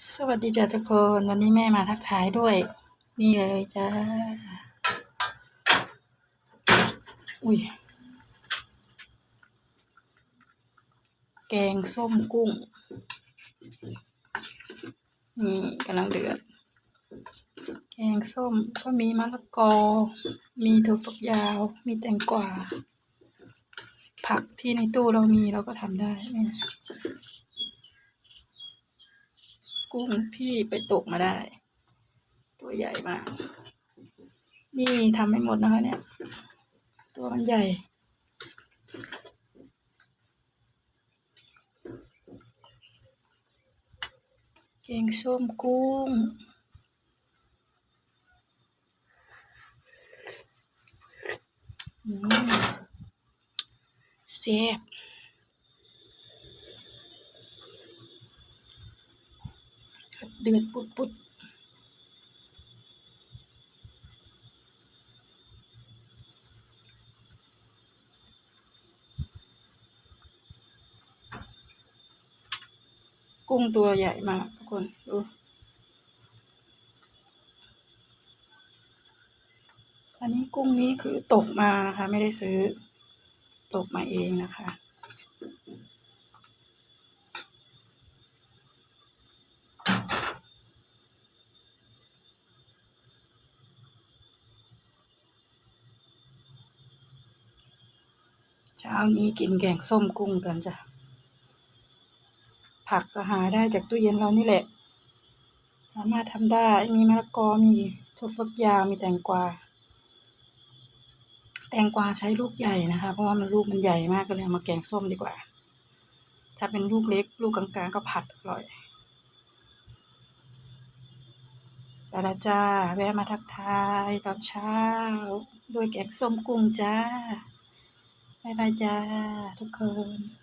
สวัสดีจ้าทุกคน วันนี้แม่มาทักทายด้วย นี่เลยจ้าอุ้ยแกงส้มกุ้ง นี่กำลังเดือด แกงส้มก็มีมะละกอ มีถั่วฝักยาว มีแตงกวาผักที่ในตู้เรามีเราก็ทำได้เนี่ย กุ้งที่ไปตกมาได้ ตัวใหญ่มาก นี่ทำไม่หมดนะคะเนี่ย ตัวมันใหญ่แกงส้มกุ้งอืมแซ่บ เดือดปุดปุดกุ้งตัวใหญ่มากทุกคนดูอันนี้กุ้งนี้คือตกมานะคะ ไม่ได้ซื้อ ตกมาเองนะคะ เช้านี้กินแกงส้มกุ้งกันจ้ะ ผักก็หาได้จากตู้เย็นเรานี่แหละ สามารถทำได้มีมะละกอมีถั่วฝักยาวมีแตงกวา แตงกวาใช้ลูกใหญ่นะคะ เพราะว่ามันลูกมันใหญ่มากก็เลยเอามาแกงส้มดีกว่า ถ้าเป็นลูกเล็ก ลูกกลางๆก็ผัดอร่อยไปละจ้าแวะมาทักทายตอนเช้า ด้วยแกงส้มกุ้งจ้า บ๊ายบายจ้าทุกคน